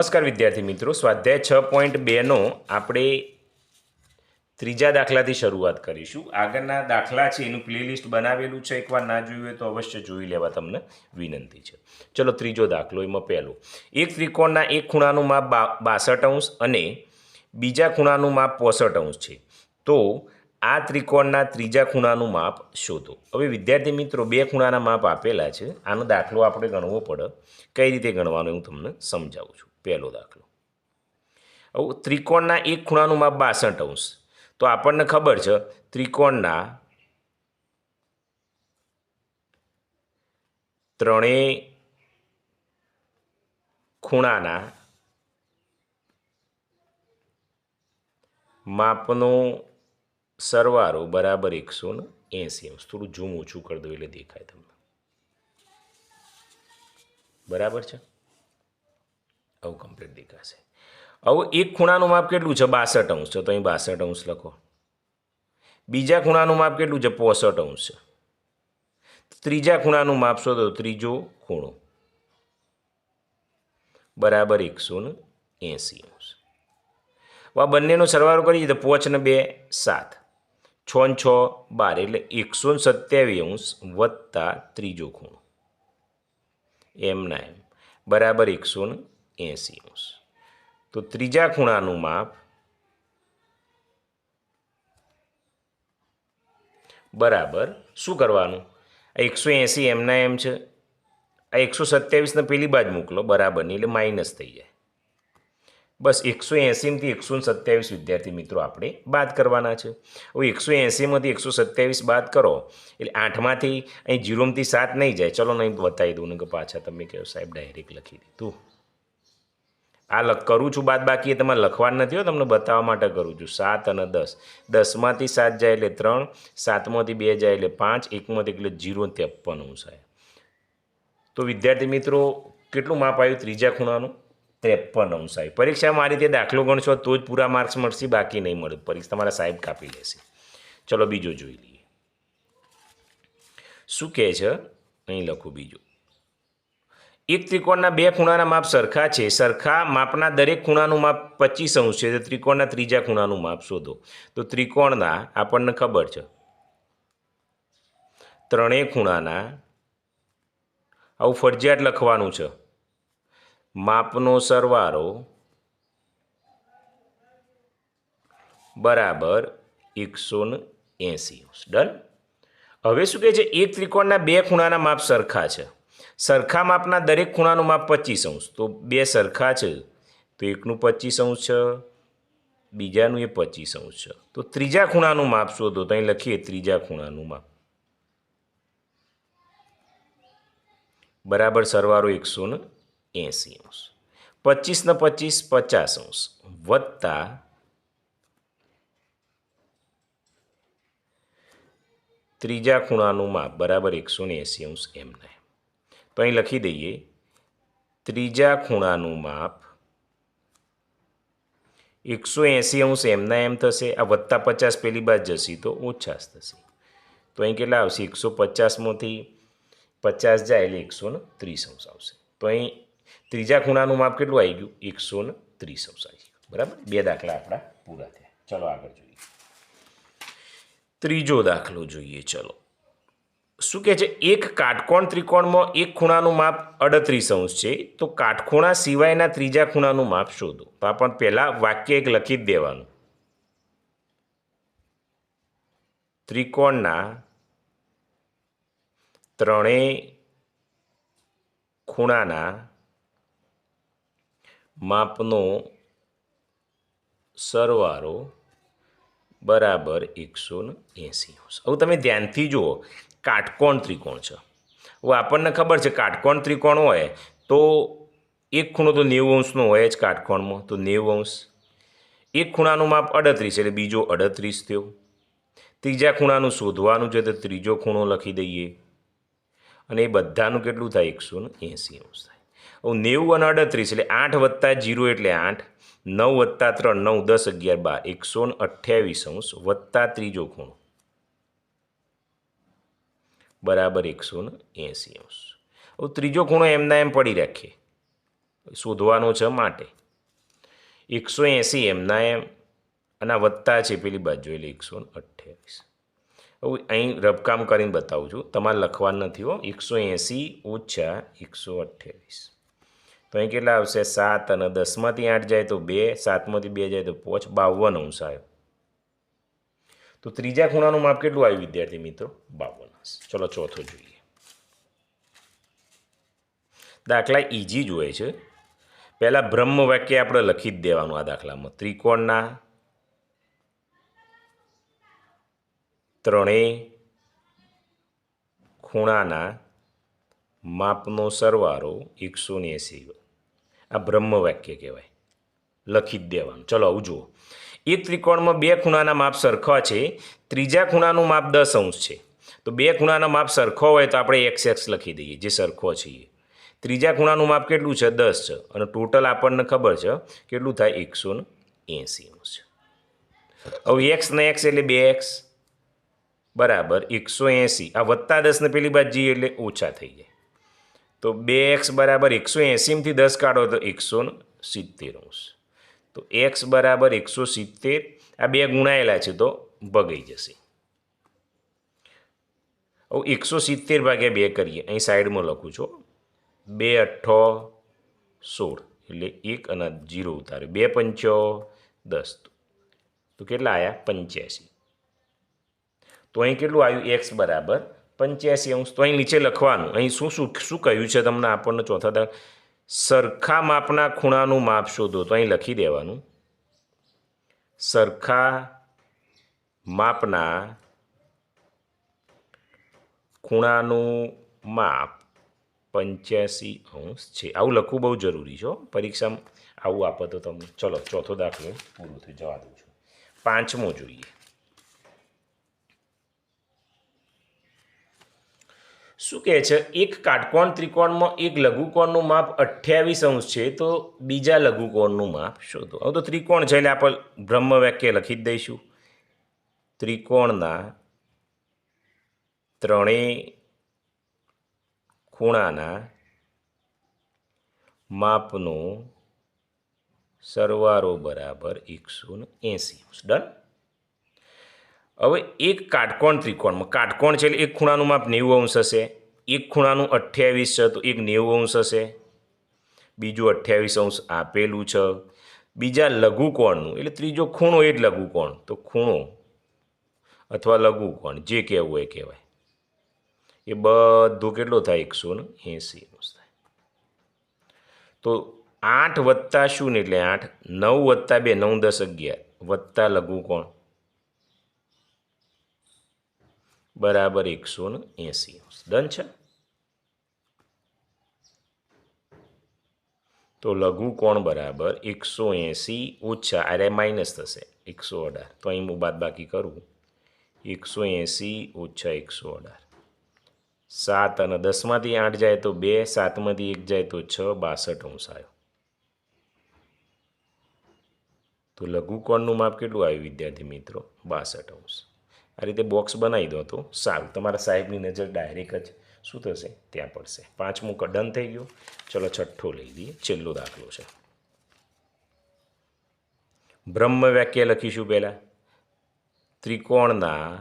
નમસ્કાર વિદ્યાર્થી મિત્રો, સ્વાધ્યાય છ પોઈન્ટ બેનો આપણે ત્રીજા દાખલાથી શરૂઆત કરીશું. આગળના દાખલા છે, એનું પ્લેલિસ્ટ બનાવેલું છે, એકવાર ના જોયું હોય તો અવશ્ય જોઈ લેવા તમને વિનંતી છે. ચલો ત્રીજો દાખલો, એમાં પહેલો. એક ત્રિકોણના એક ખૂણાનું માપ બાસઠ અંશ અને બીજા ખૂણાનું માપ પોસઠ અંશ છે. તો આ ત્રિકોણના ત્રીજા ખૂણાનું માપ શોધો. હવે વિદ્યાર્થી મિત્રો, બે ખૂણાના માપ આપેલા છે. આનો દાખલો આપણે ગણવો પડે. કઈ રીતે ગણવાનો હું તમને સમજાવું છું. પહેલો દાખલો. હવે ત્રિકોણના એક ખૂણાનું માપ બાસઠ અંશ. તો આપણને ખબર છે ત્રિકોણના ત્રણેય ખૂણાના માપનો સરવારો બરાબર એકસો ને એંસી અંશ. થોડું ઝૂમ ઓછું કરી દઉં એટલે દેખાય તમને. બરાબર છે? આવું કમ્પ્લીટ દેખાશે. હવે એક ખૂણાનું માપ કેટલું છે? બાસઠ અંશ. તો અહીં બાસઠ અંશ લખો. બીજા ખૂણાનું માપ કેટલું છે? પોસઠ અંશ. છે ત્રીજા ખૂણાનું માપ શોધો. ત્રીજો ખૂણો. બરાબર એકસો ને એંસી અંશ. આ બંનેનો સરવાળો કરીએ તો પોચ ને બે સાત. છ ને છ બાર એટલે એકસો ને સત્યાવીસ અંશ વત્તા ત્રીજો ખૂણો. એમના એમ. બરાબર એકસો ને એંસી અંશ. તો ત્રીજા ખૂણાનું માપ બરાબર શું કરવાનું? આ એકસો એંસી એમના એમ છે. આ એકસો સત્યાવીસને પેલી બાજુ મોકલો બરાબરની એટલે માઇનસ થઈ જાય. બસ એકસો એંસીમાંથી એકસો સત્યાવીસ વિદ્યાર્થી મિત્રો આપણે બાદ કરવાના છે. હવે એકસો એંસીમાંથી એકસો સત્યાવીસ બાદ કરો, એટલે આઠમાંથી અહીં જીરોમાંથી સાત નહીં જાય. ચલો નહીં બતાવી દઉં ને કે પાછા તમે કહો સાહેબ, ડાયરેક્ટ લખી દીધું આ લખ, કરું છું બાદ બાકી એ તમારે લખવાનું નથી હો, તમને બતાવવા માટે કરું છું. સાત અને દસ. દસમાંથી સાત જાય એટલે ત્રણ, સાતમાંથી બે જાય એટલે પાંચ, એકમાંથી એટલે જીરો ત્રેપન અંશ આવે તો વિદ્યાર્થી મિત્રો, કેટલું માપ આવ્યું? ત્રીજા ખૂણાનું? ત્રેપન અંશ આવ્યું પરીક્ષામાં આ રીતે દાખલો ગણશો તો જ પૂરા માર્ક્સ મળશે, બાકી નહીં મળે. પરીક્ષા તમારા સાહેબ કાપી લેશે. ચલો બીજો જોઈ લઈએ. શું કહે છે? અહીં લખું બીજું. એક ત્રિકોણના બે ખૂણાના માપ સરખા છે. સરખા માપના દરેક ખૂણાનું માપ પચીસ અંશ છે. તો ત્રિકોણના ત્રીજા ખૂણાનું માપ શોધો. તો ત્રિકોણના આપણને ખબર છે. ત્રણેય ખૂણાના આવું ફરજિયાત લખવાનું છે. માપનો સરવાળો બરાબર એકસો ને એંસી ડન? હવે શું કહે છે? એક ત્રિકોણના બે ખૂણાના માપ સરખા છે. સરખા માપના દરેક ખૂણાનું માપ પચીસ અંશ. તો બે સરખા છે, તો એકનું પચીસ અંશ છે, બીજાનું એ પચીસ અંશ છે. તો ત્રીજા ખૂણાનું માપ શોધો, તો અહીં લખીએ ત્રીજા ખૂણાનું માપ. બરાબર સરવારો એકસો ને એંસી અંશ. પચીસ ને પચીસ પચાસ અંશ. વત્તા ત્રીજા ખૂણાનું માપ, બરાબર એકસો ને એંસી અંશ એમને તો અહીં લખી દઈએ. ત્રીજા ખૂણાનું માપ એકસો એંસી અંશ એમના એમ થશે. આ વત્તા પચાસ પેલી બાદ જશે તો ઓછા થશે. તો અહીં કેટલા આવશે? એકસો પચાસમાંથી પચાસ જાય એટલે એકસો ને ત્રીસ અંશ આવશે. તો અહીં ત્રીજા ખૂણાનું માપ કેટલું આવી ગયું? એકસો ને ત્રીસ અંશ આવી ગયું. બરાબર? બે દાખલા આપણા પૂરા થયા. ચલો આગળ જોઈએ. ત્રીજો દાખલો જોઈએ. ચલો. શું કહે છે? એક કાટકોણ ત્રિકોણમાં એક ખૂણાનું માપ અડત્રીસ અંશ છે. તો કાટખૂણા સિવાયના ત્રીજા ખૂણાનું માપ શોધો. તો આપણે પહેલાં વાક્ય એક લખી જ દેવાનું. ત્રિકોણના ત્રણેય ખૂણાના માપનો સરવારો બરાબર એકસો ને એંસી અંશ. હવે તમે ધ્યાનથી જુઓ. કાટકોણ ત્રિકોણ છે. હવે આપણને ખબર છે કાટકોણ ત્રિકોણ હોય તો એક ખૂણો તો નેવું અંશનો હોય જ કાટકોણમાં. તો નેવું અંશ. એક ખૂણાનું માપ અડત્રીસ એટલે બીજો અડત્રીસ થયો. ત્રીજા ખૂણાનું શોધવાનું છે તો ત્રીજો ખૂણો લખી દઈએ. અને એ બધાનું કેટલું થાય? એકસો ને એંસી અંશ થાય. હવે નેવું અને અડત્રીસ એટલે આઠ વત્તા જીરો એટલે આઠ. નવ વત્તા ત્રણ, નવ દસ અગિયાર બાર. એકસો ને અઠ્યાવીસ અંશ વત્તા ત્રીજો ખૂણો. બરાબર એકસો ને એંસી અંશ. હવે ત્રીજો ખૂણો એમના એમ પડી રાખીએ શોધવાનો છે માટે. એકસો એંસી એમના એમ અને વત્તા છે પેલી બાજુ, એટલે એકસો અઠ્યાવીસ. હવે અહીં રબકામ કરીને બતાવું છું. તમારે લખવાનું નથી હો. એકસો એંસી ઓછા એકસો અઠ્યાવીસ. તો અહીં કેટલા આવશે? સાત અને દસમાંથી આઠ જાય તો બે, સાતમાંથી બે જાય તો પાંચ, બાવન અંશ આવ્યો. તો ત્રીજા ખૂણાનું માપ કેટલું આવ્યું, વિદ્યાર્થી મિત્રો? બાવન. ચલો ચોથો જોઈએ. દાખલા ઇઝી જ હોય છે. પહેલાં બ્રહ્મ વાક્ય આપણે લખી જ દેવાનું આ દાખલામાં. ત્રિકોણના ત્રણેય ખૂણાના માપનો સરવારો એકસો ને એંસી આ બ્રહ્મ વાક્ય કહેવાય. લખી જ દેવાનું. ચલો આવું જુઓ. એક ત્રિકોણમાં બે ખૂણાના માપ સરખા છે. ત્રીજા ખૂણાનું માપ દસ અંશ છે. તો બે ખૂણાના માપ સરખો હોય તો આપણે એક્સ એક્સ લખી દઈએ, જે સરખો છીએ ત્રીજા ખૂણાનું માપ કેટલું છે? દસ છે. અને ટોટલ આપણને ખબર છે કેટલું થાય? એકસો ને એંસીનું છે. હવે એક્સ ને એક્સ એટલે બે એક્સ. બરાબર, એકસો એંસી. આ વત્તા દસને પેલી બાદ જઈએ એટલે ઓછા થઈ જાય. તો બે એક્સ બરાબર એકસો એંસીમાંથી દસ કાઢો તો એકસો ને સિત્તેર અંશ તો એક્સ બરાબર એકસો સિત્તેર. આ બે ગુણાયેલા છે તો ભગાઈ જશે. હવે એકસો સિત્તેર ભાગ્યા બે કરીએ. અહીં સાઈડમાં લખું છું. બે અઠ્ઠો સોળ. એટલે એક અને જીરો ઉતારે. બે પંચો દસ. તો કેટલા આવ્યા પંચ્યાસી. તો અહીં કેટલું આવ્યું? એક્સ બરાબર પંચ્યાસી અંશ. તો અહીં નીચે લખવાનું. અહીં શું શું શું કહ્યું છે તમને આપણને ચોથા દાખ સરખા માપના ખૂણાનું માપ શોધો. તો અહીં લખી દેવાનું. સરખા માપના ખૂણાનું માપ પંચ્યાસી અંશ છે. આવું લખવું બહુ જરૂરી છે. પરીક્ષામાં આવું આપો તો તમને. ચલો, ચોથો દાખલો પૂરો થઈ જવા દઉં છું. પાંચમો જોઈએ. શું કહે છે? એક કાટકોણ ત્રિકોણમાં એક લઘુકોણનું માપ અઠ્યાવીસ અંશ છે તો બીજા લઘુકોણનું માપ શોધો. હવે તો ત્રિકોણ છે એટલે આપણે બ્રહ્મ વાક્ય લખી જ દઈશું. ત્રિકોણના ત્રણેય ખૂણાના માપનો સરવારો બરાબર એકસો ને એંસી ડન? હવે એક કાટકોણ ત્રિકોણમાં, કાટકોણ છે એટલે એક ખૂણાનું માપ નેવું અંશ હશે, એક ખૂણાનું અઠ્યાવીસ છે તો એક નેવું અંશ હશે, બીજું અઠ્યાવીસ અંશ આપેલું છે, બીજા લઘુકોણનું, એટલે ત્રીજો ખૂણો એ જ લઘુકોણ, તો ખૂણો અથવા લઘુકોણ, જે કહેવું એ કહેવાય. એ બધું કેટલું થાય? એકસો ને એંસી થાય. તો આઠ વત્તા શૂન્ય એટલે આઠ? નવ વત્તા બે, નવ દસ અગિયાર. વત્તા લઘુ કોણ? બરાબર એકસો ને એંસી ડન છે? તો લઘુ કોણ બરાબર? એકસો એંસી ઓછા અરે માઇનસ થશે. એકસો અઢાર. તો અહીં હું બાદ બાકી કરું. એકસો એંસી ઓછા એકસો અઢાર. સાત અને દસમાંથી આઠ જાય તો બે, સાતમાંથી એક જાય તો છ, બાસઠ અંશ આવ્યો. તો લઘુકોણનું માપ કેટલું આવ્યું વિદ્યાર્થી મિત્રો? બાસઠ અંશ. આ રીતે બોક્સ બનાવી દો તો સારું. તમારા સાહેબની નજર ડાયરેક્ટ જ શું થશે? ત્યાં પડશે. પાંચમું કડન થઈ ગયું. ચલો છઠ્ઠો લઈ લઈએ. છેલ્લો દાખલો છે. બ્રહ્મ વાક્ય લખીશું પહેલાં. ત્રિકોણના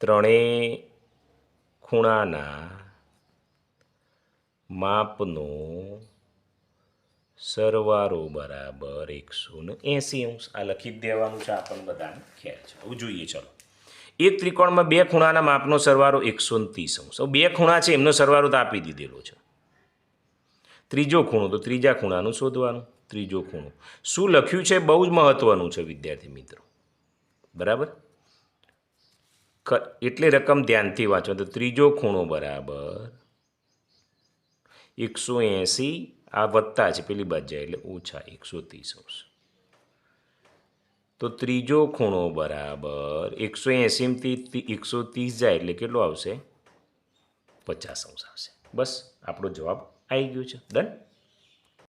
ત્રણેય ખૂણાના માપનો સરવારો બરાબર એકસો ને એંસી અંશ. આ લખી જ દેવાનું છે આપણને બધાને. ખ્યાલ છે. હવે જોઈએ, ચલો. એક ત્રિકોણમાં બે ખૂણાના માપનો સરવારો એકસો ને ત્રીસ અંશ. બે ખૂણા છે, એમનો સરવારો તો આપી દીધેલો છે. ત્રીજો ખૂણો, તો ત્રીજા ખૂણાનું શોધવાનું. ત્રીજો ખૂણો. શું લખ્યું છે? બહુ જ મહત્વનું છે, વિદ્યાર્થી મિત્રો. બરાબર? એટલે રકમ ધ્યાનથી વાંચો. તો ત્રીજો ખૂણો બરાબર. એકસો એંસી, આ વત્તા છે, પેલી બાજુ જાય એટલે ઓછા એકસો ત્રીસ આવશે. તો ત્રીજો ખૂણો બરાબર. એકસો એંસીમાંથી એકસો ત્રીસ જાય એટલે કેટલો આવશે? પચાસ અંશ આવશે. બસ, આપણો જવાબ આવી ગયો છે. ડન?